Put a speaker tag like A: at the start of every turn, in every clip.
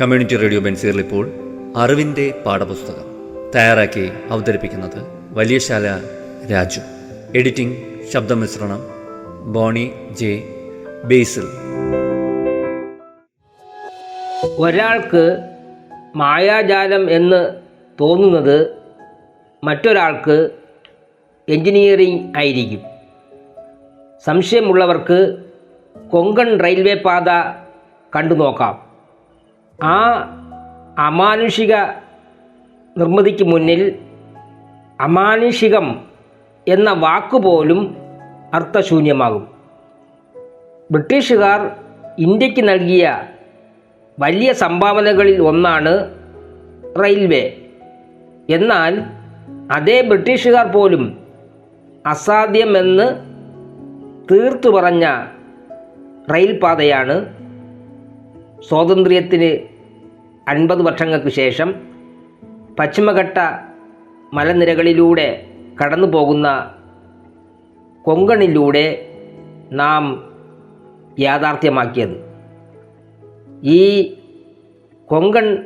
A: Community radio ബെൻസീറിൽ ഇപ്പോൾ അറിവിന്റെ പാഠപുസ്തകം തയ്യാറാക്കി അവതരിപ്പിക്കുന്നത് വലിയശാല രാജു. എഡിറ്റിംഗ് ശബ്ദമിശ്രണം ബോണി ജെ ബേസിൽ.
B: ഒരാൾക്ക് മായാജാലം എന്ന് തോന്നുന്നത് മറ്റൊരാൾക്ക് എഞ്ചിനീയറിംഗ് ആയിരിക്കും. സംശയമുള്ളവർക്ക് കൊങ്കൺ റെയിൽവേ പാത കണ്ടു നോക്കാം ആ അമാനുഷിക നിർമ്മിതിക്ക് മുന്നിൽ അമാനുഷികം എന്ന വാക്കുപോലും അർത്ഥശൂന്യമാകും. ബ്രിട്ടീഷുകാർ ഇന്ത്യയ്ക്ക് നൽകിയ വലിയ സംഭാവനകളിൽ ഒന്നാണ് റെയിൽവേ. എന്നാൽ അതേ ബ്രിട്ടീഷുകാർ പോലും അസാധ്യമെന്ന് തീർത്തു പറഞ്ഞ റെയിൽ പാതയാണ് സ്വാതന്ത്ര്യത്തിന് അൻപത് വർഷങ്ങൾക്ക് ശേഷം പശ്ചിമഘട്ട മലനിരകളിലൂടെ കടന്നു പോകുന്ന കൊങ്കണിലൂടെ നാം യാഥാർത്ഥ്യമാക്കിയത്. ഈ കൊങ്കൺ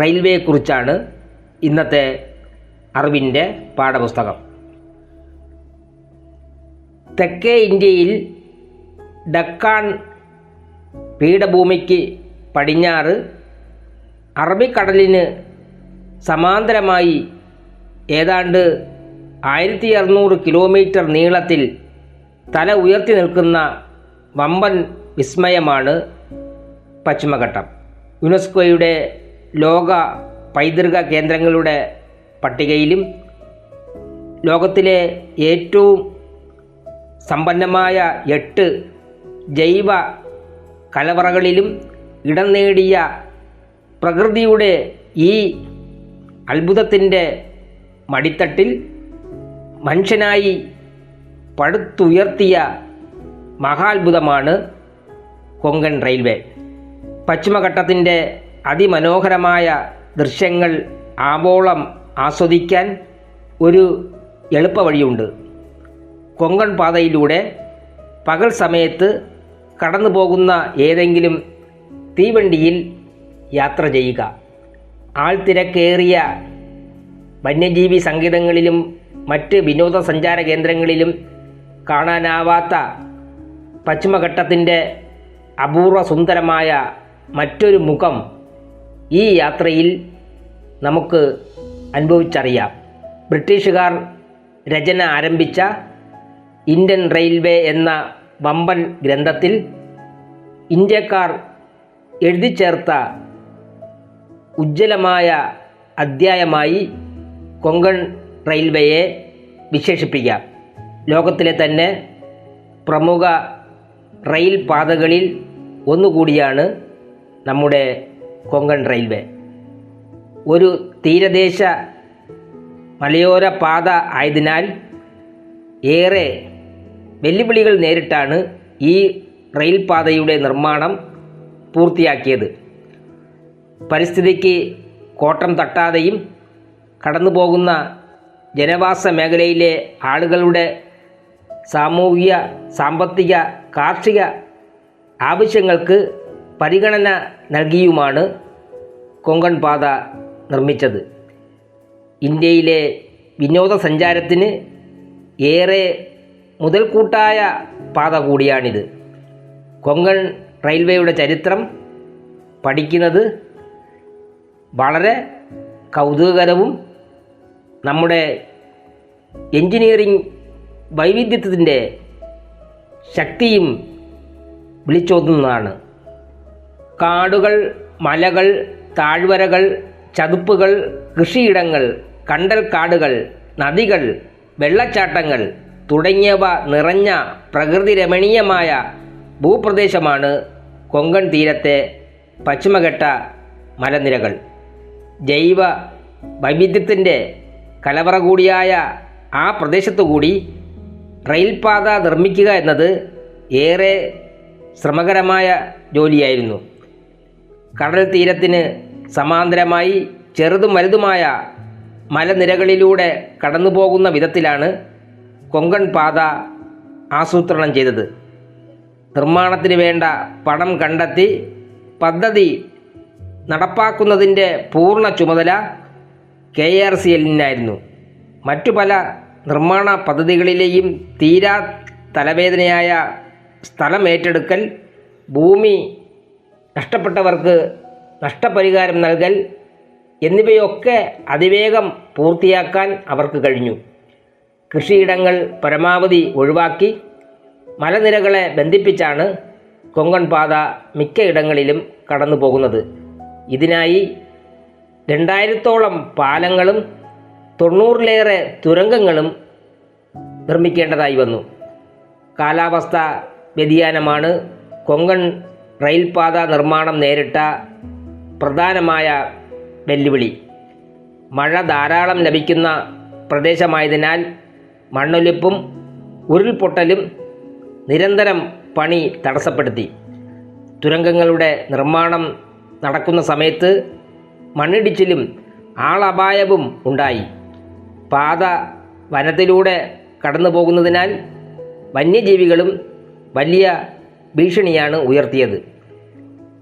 B: റെയിൽവേയെക്കുറിച്ചാണ് ഇന്നത്തെ അറിവിന്റെ പാഠപുസ്തകം. തെക്കേ ഇന്ത്യയിൽ ഡക്കാൺ പീഠഭൂമിക്ക് പടിഞ്ഞാറ് അറബിക്കടലിന് സമാന്തരമായി ഏതാണ്ട് ആയിരത്തി അറുന്നൂറ് കിലോമീറ്റർ നീളത്തിൽ തല ഉയർത്തി നിൽക്കുന്ന വമ്പൻ വിസ്മയമാണ് പശ്ചിമഘട്ടം. യുനെസ്കോയുടെ ലോക പൈതൃക കേന്ദ്രങ്ങളുടെ പട്ടികയിലും ലോകത്തിലെ ഏറ്റവും സമ്പന്നമായ എട്ട് ജൈവ കലവറകളിലും ഇടം നേടിയ പ്രകൃതിയുടെ ഈ അത്ഭുതത്തിന്റെ മടിത്തട്ടിൽ മനുഷ്യനായി പടുത്തുയർത്തിയ മഹാത്ഭുതമാണ് കൊങ്കൺ റെയിൽവേ. പശ്ചിമഘട്ടത്തിന്റെ അതിമനോഹരമായ ദൃശ്യങ്ങൾ ആവോളം ആസ്വദിക്കാൻ ഒരു എളുപ്പവഴിയുണ്ട്. കൊങ്കൺ പാതയിലൂടെ പകൽ സമയത്ത് കടന്നു പോകുന്ന ഏതെങ്കിലും തീവണ്ടിയിൽ യാത്ര ചെയ്യുക. ആൾത്തിരക്കേറിയ വന്യജീവി സംഗീതങ്ങളിലും മറ്റ് വിനോദസഞ്ചാര കേന്ദ്രങ്ങളിലും കാണാനാവാത്ത പശ്ചിമഘട്ടത്തിന്റെ അപൂർവ സുന്ദരമായ മറ്റൊരു മുഖം ഈ യാത്രയിൽ നമുക്ക് അനുഭവിച്ചറിയാം. ബ്രിട്ടീഷുകാർ രചന ആരംഭിച്ച ഇന്ത്യൻ റെയിൽവേ എന്ന വമ്പൻ ഗ്രന്ഥത്തിൽ ഇന്ത്യക്കാർ എഴുതി ചേർത്ത ഉജ്ജ്വലമായ അധ്യായമായി കൊങ്കൺ റെയിൽവേയെ വിശേഷിപ്പിക്കാം. ലോകത്തിലെ തന്നെ പ്രമുഖ റെയിൽ പാതകളിൽ ഒന്നുകൂടിയാണ് നമ്മുടെ കൊങ്കൺ റെയിൽവേ. ഒരു തീരദേശ മലയോര പാത ആയതിനാൽ ഏറെ വെല്ലുവിളികൾ നേരിട്ടാണ് ഈ റെയിൽപാതയുടെ നിർമ്മാണം പൂർത്തിയാക്കിയത്. പരിസ്ഥിതിക്ക് കോട്ടം തട്ടാതെയും കടന്നു പോകുന്ന ജനവാസ മേഖലയിലെ ആളുകളുടെ സാമൂഹിക സാമ്പത്തിക കാർഷിക ആവശ്യങ്ങൾക്ക് പരിഗണന നൽകിയുമാണ് കൊങ്കൺ പാത നിർമ്മിച്ചത്. ഇന്ത്യയിലെ വിനോദസഞ്ചാരത്തിന് ഏറെ മുതൽക്കൂട്ടായ പാത കൂടിയാണിത്. കൊങ്കൺ റെയിൽവേയുടെ ചരിത്രം പഠിക്കുന്നത് വളരെ കൗതുകകരവും നമ്മുടെ എൻജിനീയറിംഗ് വൈവിധ്യത്തിന്റെ ശക്തിയും വിളിച്ചോതുന്നതാണ്. കാടുകൾ മലകൾ താഴ്വരകൾ ചതുപ്പുകൾ കൃഷിയിടങ്ങൾ കണ്ടൽ കാടുകൾ നദികൾ വെള്ളച്ചാട്ടങ്ങൾ തുടങ്ങിയവ നിറഞ്ഞ പ്രകൃതി രമണീയമായ ഭൂപ്രദേശമാണ് കൊങ്കൺ തീരത്തെ പശ്ചിമഘട്ട മലനിരകൾ. ജൈവ വൈവിധ്യത്തിന്റെ കലവറ കൂടിയായ ആ പ്രദേശത്തു കൂടി റെയിൽപാത നിർമ്മിക്കുക എന്നത് ഏറെ ശ്രമകരമായ ജോലിയായിരുന്നു. കടൽ തീരത്തിന് സമാന്തരമായി ചെറുതും വലുതുമായ മലനിരകളിലൂടെ കടന്നു പോകുന്ന വിധത്തിലാണ് കൊങ്കൺ പാത ആസൂത്രണം ചെയ്തത്. നിർമ്മാണത്തിന് വേണ്ട പണം കണ്ടെത്തി പദ്ധതി നടപ്പാക്കുന്നതിന്റെ പൂർണ ചുമതല കെ ആർ സി എല്ലിനായിരുന്നു. മറ്റു പല നിർമ്മാണ പദ്ധതികളിലെയും തീരാ തലവേദനയായ സ്ഥലം ഏറ്റെടുക്കൽ ഭൂമി നഷ്ടപ്പെട്ടവർക്ക് നഷ്ടപരിഹാരം നൽകൽ എന്നിവയൊക്കെ അതിവേഗം പൂർത്തിയാക്കാൻ അവർക്ക് കഴിഞ്ഞു. കൃഷിയിടങ്ങൾ പരമാവധി ഒഴിവാക്കി മലനിരകളെ ബന്ധിപ്പിച്ചാണ് കൊങ്കൺ പാത മിക്കയിടങ്ങളിലും കടന്നു പോകുന്നത്. ഇതിനായി രണ്ടായിരത്തോളം പാലങ്ങളും തൊണ്ണൂറിലേറെ തുരങ്കങ്ങളും നിർമ്മിക്കേണ്ടതായി വന്നു. കാലാവസ്ഥ വ്യതിയാനമാണ് കൊങ്കൺ റെയിൽപാത നിർമ്മാണം നേരിട്ട പ്രധാനമായ വെല്ലുവിളി. മഴ ധാരാളം ലഭിക്കുന്ന പ്രദേശമായതിനാൽ മണ്ണൊലിപ്പും ഉരുൾപൊട്ടലും നിരന്തരം പണി തടസ്സപ്പെടുത്തി. തുരങ്കങ്ങളുടെ നിർമ്മാണം നടക്കുന്ന സമയത്ത് മണ്ണിടിച്ചിലും ആളപായവും ഉണ്ടായി. പാത വനത്തിലൂടെ കടന്നു പോകുന്നതിനാൽ വന്യജീവികളും വലിയ ഭീഷണിയാണ് ഉയർത്തിയത്.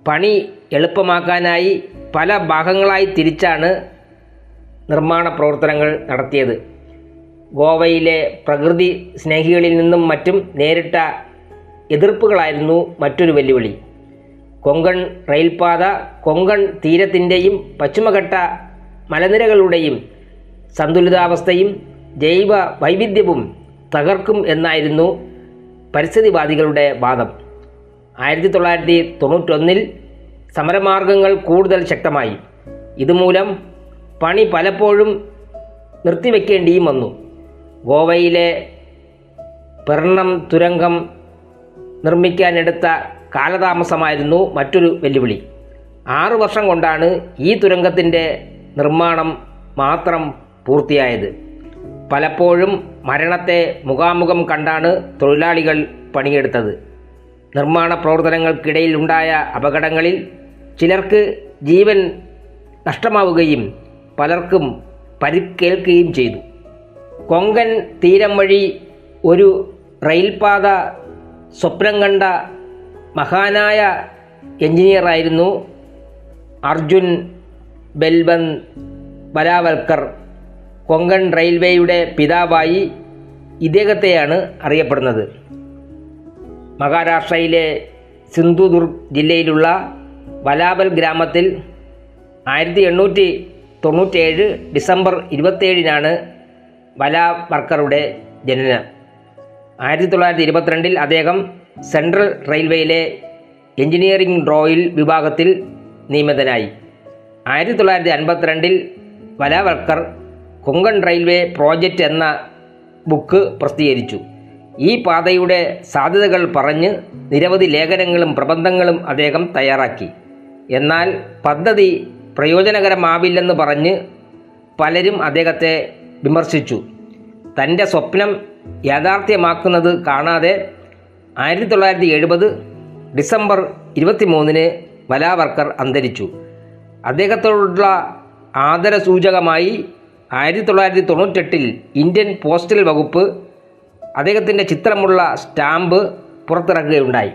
B: പണി എളുപ്പമാക്കാനായി പല ഭാഗങ്ങളായി തിരിച്ചാണ് നിർമ്മാണ പ്രവർത്തനങ്ങൾ നടത്തിയത്. ഗോവയിലെ പ്രകൃതി സ്നേഹികളിൽ നിന്നും മറ്റും നേരിട്ട എതിർപ്പുകളായിരുന്നു മറ്റൊരു വെല്ലുവിളി. കൊങ്കൺ റെയിൽപാത കൊങ്കൺ തീരത്തിന്റെയും പശ്ചിമഘട്ട മലനിരകളുടെയും സന്തുലിതാവസ്ഥയും ജൈവ വൈവിധ്യവും തകർക്കും എന്നായിരുന്നു പരിസ്ഥിതിവാദികളുടെ വാദം. ആയിരത്തി തൊള്ളായിരത്തി തൊണ്ണൂറ്റൊന്നിൽ സമരമാർഗങ്ങൾ കൂടുതൽ ശക്തമായി. ഇതുമൂലം പണി പലപ്പോഴും നിർത്തിവെക്കേണ്ടിയും വന്നു. ഗോവയിലെ പെർണം തുരങ്കം നിർമ്മിക്കാനെടുത്ത കാലതാമസമായിരുന്നു മറ്റൊരു വെല്ലുവിളി. ആറു വർഷം കൊണ്ടാണ് ഈ തുരങ്കത്തിന്റെ നിർമ്മാണം മാത്രം പൂർത്തിയായത്. പലപ്പോഴും മരണത്തെ മുഖാമുഖം കണ്ടാണ് തൊഴിലാളികൾ പണിയെടുത്തത്. നിർമ്മാണ പ്രവർത്തനങ്ങൾക്കിടയിൽ ഉണ്ടായ അപകടങ്ങളിൽ ചിലർക്ക് ജീവൻ നഷ്ടമാവുകയും പലർക്കും പരിക്കേൽക്കുകയും ചെയ്തു. കൊങ്കൺ തീരം വഴി ഒരു റെയിൽപാത സ്വപ്നം കണ്ട മഹാനായ എഞ്ചിനീയറായിരുന്നു അർജുൻ ബെൽബൻ ബലാവൽക്കർ കൊങ്കൺ റെയിൽവേയുടെ പിതാവായി ഇദ്ദേഹത്തെയാണ് അറിയപ്പെടുന്നത്. മഹാരാഷ്ട്രയിലെ സിന്ധുദുർഗ് ജില്ലയിലുള്ള വലാബൽ ഗ്രാമത്തിൽ ആയിരത്തി എണ്ണൂറ്റി തൊണ്ണൂറ്റേഴ് ഡിസംബർ ഇരുപത്തേഴിനാണ് വലാവർക്കറുടെ ജനനം. ആയിരത്തി തൊള്ളായിരത്തി ഇരുപത്തിരണ്ടിൽ അദ്ദേഹം സെൻട്രൽ റെയിൽവേയിലെ എഞ്ചിനീയറിംഗ് ഡ്രോയിൽ വിഭാഗത്തിൽ നിയമിതനായി. ആയിരത്തി തൊള്ളായിരത്തി അൻപത്തിരണ്ടിൽ വലാവർക്കർ കൊങ്കൺ റെയിൽവേ പ്രോജക്റ്റ് എന്ന ബുക്ക് പ്രസിദ്ധീകരിച്ചു. ഈ പാതയുടെ സാധ്യതകൾ പറഞ്ഞ് നിരവധി ലേഖനങ്ങളും പ്രബന്ധങ്ങളും അദ്ദേഹം തയ്യാറാക്കി. എന്നാൽ പദ്ധതി പ്രയോജനകരമാവില്ലെന്ന് പറഞ്ഞ് പലരും അദ്ദേഹത്തെ വിമർശിച്ചു. തന്റെ സ്വപ്നം യാഥാർത്ഥ്യമാക്കുന്നത് കാണാതെ ആയിരത്തി തൊള്ളായിരത്തി എഴുപത് ഡിസംബർ ഇരുപത്തി മൂന്നിന് വലാവർക്കർ അന്തരിച്ചു. അദ്ദേഹത്തോടുള്ള ആദരസൂചകമായി ആയിരത്തി തൊള്ളായിരത്തി തൊണ്ണൂറ്റെട്ടിൽ ഇന്ത്യൻ പോസ്റ്റൽ വകുപ്പ് അദ്ദേഹത്തിന്റെ ചിത്രമുള്ള സ്റ്റാമ്പ് പുറത്തിറക്കുകയുണ്ടായി.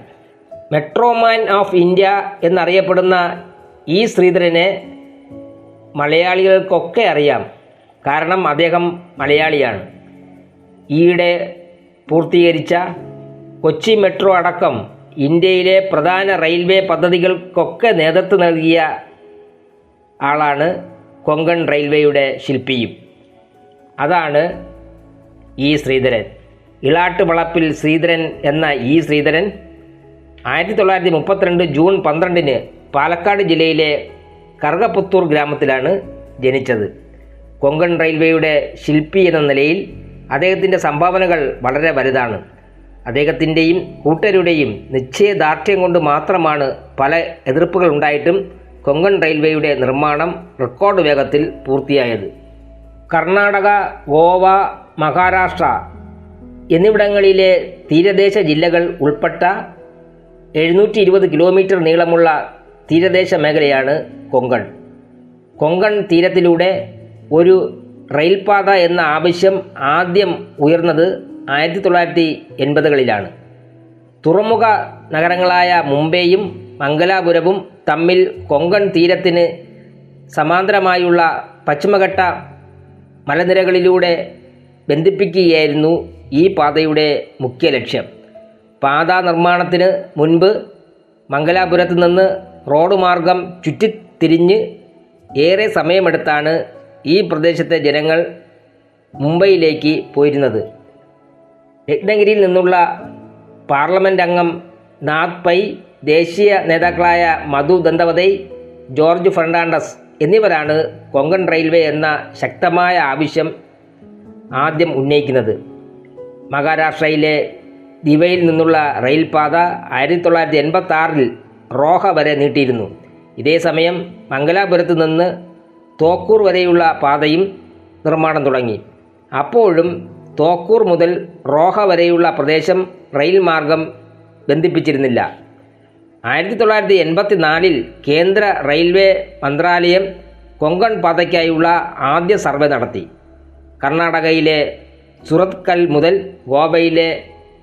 B: മെട്രോമാൻ ഓഫ് ഇന്ത്യ എന്നറിയപ്പെടുന്ന ഈ ശ്രീധരനെ മലയാളികൾക്കൊക്കെ അറിയാം. കാരണം അദ്ദേഹം മലയാളിയാണ്. ഈയിടെ പൂർത്തീകരിച്ച കൊച്ചി മെട്രോ അടക്കം ഇന്ത്യയിലെ പ്രധാന റെയിൽവേ പദ്ധതികൾക്കൊക്കെ നേതൃത്വം നൽകിയ ആളാണ് കൊങ്കൺ റെയിൽവേയുടെ ശില്പിയും. അതാണ് ഈ ശ്രീധരൻ. ഇളാട്ടുവളപ്പിൽ ശ്രീധരൻ എന്ന ഈ ശ്രീധരൻ ആയിരത്തി തൊള്ളായിരത്തി മുപ്പത്തിരണ്ട് ജൂൺ പന്ത്രണ്ടിന് പാലക്കാട് ജില്ലയിലെ കറുകപ്പുത്തൂർ ഗ്രാമത്തിലാണ് ജനിച്ചത്. കൊങ്കൺ റെയിൽവേയുടെ ശില്പി എന്ന നിലയിൽ അദ്ദേഹത്തിന്റെ സംഭാവനകൾ വളരെ വലുതാണ്. അദ്ദേഹത്തിന്റെയും കൂട്ടരുടെയും നിശ്ചയദാർഢ്യം കൊണ്ട് മാത്രമാണ് പല എതിർപ്പുകൾ ഉണ്ടായിട്ടും കൊങ്കൺ റെയിൽവേയുടെ നിർമ്മാണം റെക്കോർഡ് വേഗത്തിൽ പൂർത്തിയായത്. കർണാടക ഗോവ മഹാരാഷ്ട്ര എന്നിവിടങ്ങളിലെ തീരദേശ ജില്ലകൾ ഉൾപ്പെട്ട എഴുന്നൂറ്റി ഇരുപത് കിലോമീറ്റർ നീളമുള്ള തീരദേശ മേഖലയാണ് കൊങ്കൺ. കൊങ്കൺ തീരത്തിലൂടെ ഒരു റെയിൽപാത എന്ന ആവശ്യം ആദ്യം ഉയർന്നത് ആയിരത്തി തൊള്ളായിരത്തി എൺപതുകളിലാണ് തുറമുഖ നഗരങ്ങളായ മുംബൈയും മംഗലാപുരവും തമ്മിൽ കൊങ്കൺ തീരത്തിന് സമാന്തരമായുള്ള പശ്ചിമഘട്ട മലനിരകളിലൂടെ ബന്ധിപ്പിക്കുകയായിരുന്നു ഈ പാതയുടെ മുഖ്യ ലക്ഷ്യം. പാത നിർമ്മാണത്തിന് മുൻപ് മംഗലാപുരത്ത് നിന്ന് റോഡ് മാർഗം ചുറ്റിത്തിരിഞ്ഞ് ഏറെ സമയമെടുത്താണ് പ്രദേശത്തെ ജനങ്ങൾ മുംബൈയിലേക്ക് പോയിരുന്നത്. രത്നഗിരിയിൽ നിന്നുള്ള പാർലമെന്റ് അംഗം നാഗ് പൈ ദേശീയ നേതാക്കളായ മധു ദന്തവതൈ ജോർജ് ഫെർണാണ്ടസ് എന്നിവരാണ് കൊങ്കൺ റെയിൽവേ എന്ന ശക്തമായ ആവശ്യം ആദ്യം ഉന്നയിക്കുന്നത്. മഹാരാഷ്ട്രയിലെ ദിവയിൽ നിന്നുള്ള റെയിൽപാത ആയിരത്തി തൊള്ളായിരത്തി എൺപത്തി ആറിൽ റോഹ വരെ നീട്ടിയിരുന്നു. ഇതേസമയം മംഗലാപുരത്ത് നിന്ന് തോക്കൂർ വരെയുള്ള പാതയും നിർമ്മാണം തുടങ്ങി. അപ്പോഴും തോക്കൂർ മുതൽ റോഹ വരെയുള്ള പ്രദേശം റെയിൽ മാർഗം ബന്ധിപ്പിച്ചിരുന്നില്ല. ആയിരത്തി തൊള്ളായിരത്തി എൺപത്തി നാലിൽ കേന്ദ്ര റെയിൽവേ മന്ത്രാലയം കൊങ്കൺ പാതയ്ക്കായുള്ള ആദ്യ സർവേ നടത്തി. കർണാടകയിലെ സുറത്കൽ മുതൽ ഗോവയിലെ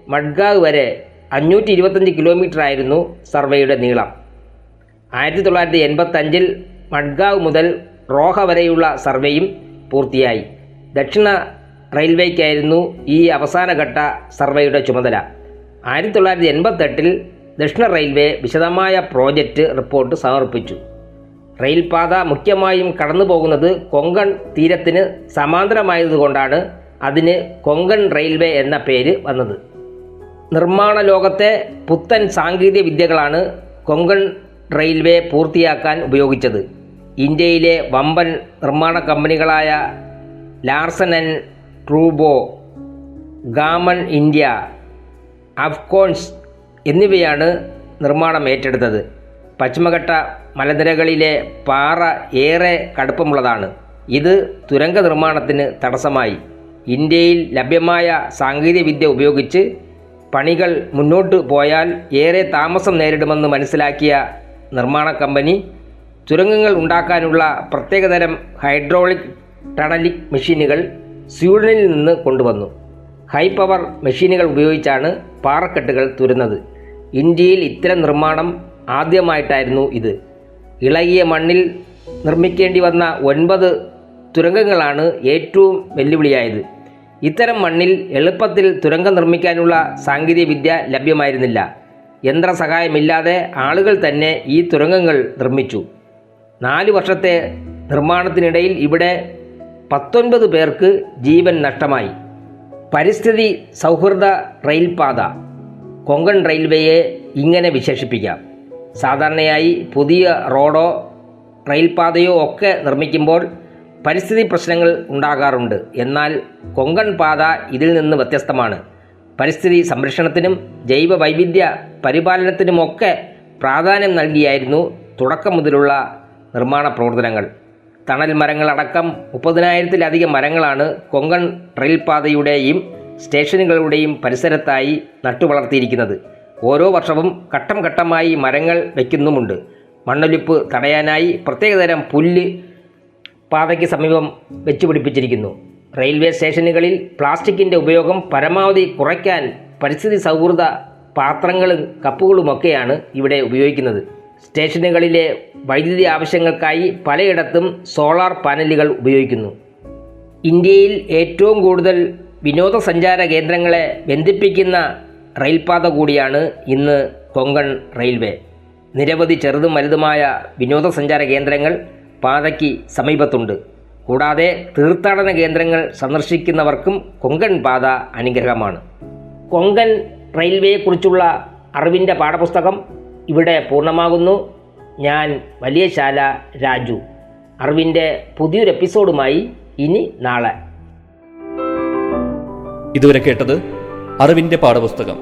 B: മഡ്ഗാവ് വരെ അഞ്ഞൂറ്റി ഇരുപത്തഞ്ച് കിലോമീറ്റർ ആയിരുന്നു സർവേയുടെ നീളം. ആയിരത്തി തൊള്ളായിരത്തി എൺപത്തഞ്ചിൽ മഡ്ഗാവ് മുതൽ റോഹ വരെയുള്ള സർവേയും പൂർത്തിയായി. ദക്ഷിണ റെയിൽവേക്കായിരുന്നു ഈ അവസാനഘട്ട സർവേയുടെ ചുമതല. ആയിരത്തി തൊള്ളായിരത്തി എൺപത്തെട്ടിൽ ദക്ഷിണ റെയിൽവേ വിശദമായ പ്രോജക്റ്റ് റിപ്പോർട്ട് സമർപ്പിച്ചു. റെയിൽപാത മുഖ്യമായും കടന്നു പോകുന്നത് കൊങ്കൺ തീരത്തിന് സമാന്തരമായതുകൊണ്ടാണ് അതിന് കൊങ്കൺ റെയിൽവേ എന്ന പേര് വന്നത്. നിർമ്മാണ ലോകത്തെ പുത്തൻ സാങ്കേതിക വിദ്യകളാണ് കൊങ്കൺ റെയിൽവേ പൂർത്തിയാക്കാൻ ഉപയോഗിച്ചത്. ഇന്ത്യയിലെ വമ്പൻ നിർമ്മാണ കമ്പനികളായ ലാർസൻ ആൻഡ് ട്രൂബോ ഗാമൺ ഇന്ത്യ അഫ്കോൺസ് എന്നിവയാണ് നിർമ്മാണം ഏറ്റെടുത്തത്. പശ്ചിമഘട്ട മലനിരകളിലെ പാറ ഏറെ കടുപ്പമുള്ളതാണ്. ഇത് തുരങ്ക നിർമ്മാണത്തിന് തടസ്സമായി. ഇന്ത്യയിൽ ലഭ്യമായ സാങ്കേതികവിദ്യ ഉപയോഗിച്ച് പണികൾ മുന്നോട്ട് പോയാൽ ഏറെ താമസം നേരിടുമെന്ന് മനസ്സിലാക്കിയ നിർമ്മാണ കമ്പനി തുരങ്കങ്ങൾ ഉണ്ടാക്കാനുള്ള പ്രത്യേകതരം ഹൈഡ്രോളിക് ടണലിക് മെഷീനുകൾ സ്വീഡനിൽ നിന്ന് കൊണ്ടുവന്നു. ഹൈ പവർ മെഷീനുകൾ ഉപയോഗിച്ചാണ് പാറക്കെട്ടുകൾ തുരുന്നത്. ഇന്ത്യയിൽ ഇത്തരം നിർമ്മാണം ആദ്യമായിട്ടായിരുന്നു ഇത്. ഇളകിയ മണ്ണിൽ നിർമ്മിക്കേണ്ടി വന്ന ഒൻപത് തുരങ്കങ്ങളാണ് ഏറ്റവും വെല്ലുവിളിയായത്. ഇത്തരം മണ്ണിൽ എളുപ്പത്തിൽ തുരങ്കം നിർമ്മിക്കാനുള്ള സാങ്കേതികവിദ്യ ലഭ്യമായിരുന്നില്ല. യന്ത്രസഹായമില്ലാതെ ആളുകൾ തന്നെ ഈ തുരങ്കങ്ങൾ നിർമ്മിച്ചു. നാല് വർഷത്തെ നിർമ്മാണത്തിനിടയിൽ ഇവിടെ പത്തൊൻപത് പേർക്ക് ജീവൻ നഷ്ടമായി. പരിസ്ഥിതി സൗഹൃദ റെയിൽപാത കൊങ്കൺ റെയിൽവേയെ ഇങ്ങനെ വിശേഷിപ്പിക്കാം. സാധാരണയായി പുതിയ റോഡോ റെയിൽപാതയോ ഒക്കെ നിർമ്മിക്കുമ്പോൾ പരിസ്ഥിതി പ്രശ്നങ്ങൾ ഉണ്ടാകാറുണ്ട്. എന്നാൽ കൊങ്കൺ പാത ഇതിൽ നിന്ന് വ്യത്യസ്തമാണ്. പരിസ്ഥിതി സംരക്ഷണത്തിനും ജൈവ വൈവിധ്യ പരിപാലനത്തിനുമൊക്കെ പ്രാധാന്യം നൽകിയായിരുന്നു തുടക്കം മുതലുള്ള നിർമ്മാണ പ്രവർത്തനങ്ങൾ. തണൽ മരങ്ങളടക്കം മുപ്പതിനായിരത്തിലധികം മരങ്ങളാണ് കൊങ്കൺ റെയിൽപാതയുടെയും സ്റ്റേഷനുകളുടെയും പരിസരത്തായി നട്ടുവളർത്തിയിരിക്കുന്നത്. ഓരോ വർഷവും ഘട്ടം ഘട്ടമായി മരങ്ങൾ വയ്ക്കുന്നുമുണ്ട് മണ്ണൊലിപ്പ് തടയാനായി പ്രത്യേകതരം പുല്ല് പാതയ്ക്ക് സമീപം വെച്ചുപിടിപ്പിച്ചിരിക്കുന്നു. റെയിൽവേ സ്റ്റേഷനുകളിൽ പ്ലാസ്റ്റിക്കിന്റെ ഉപയോഗം പരമാവധി കുറയ്ക്കാൻ പരിസ്ഥിതി സൗഹൃദ പാത്രങ്ങളും കപ്പുകളുമൊക്കെയാണ് ഇവിടെ ഉപയോഗിക്കുന്നത്. സ്റ്റേഷനുകളിലെ വൈദ്യുതി ആവശ്യങ്ങൾക്കായി പലയിടത്തും സോളാർ പാനലുകൾ ഉപയോഗിക്കുന്നു. ഇന്ത്യയിൽ ഏറ്റവും കൂടുതൽ വിനോദസഞ്ചാര കേന്ദ്രങ്ങളെ ബന്ധിപ്പിക്കുന്ന റെയിൽപാത കൂടിയാണ് ഇന്ന് കൊങ്കൺ റെയിൽവേ. നിരവധി ചെറുതും വലുതുമായ വിനോദസഞ്ചാര കേന്ദ്രങ്ങൾ പാതയ്ക്ക് സമീപത്തുണ്ട്. കൂടാതെ തീർത്ഥാടന കേന്ദ്രങ്ങൾ സന്ദർശിക്കുന്നവർക്കും കൊങ്കൺ പാത അനുഗ്രഹമാണ്. കൊങ്കൺ റെയിൽവേയെക്കുറിച്ചുള്ള അറിവിന്റെ പാഠപുസ്തകം ഇവിടെ പൂർണമാകുന്നു. ഞാൻ വലിയ ശാല രാജു. അറിവിന്റെ പുതിയൊരു എപ്പിസോഡുമായി ഇനി നാളെ.
A: ഇതുവരെ കേട്ടത് അറിവിന്റെ പാഠപുസ്തകം.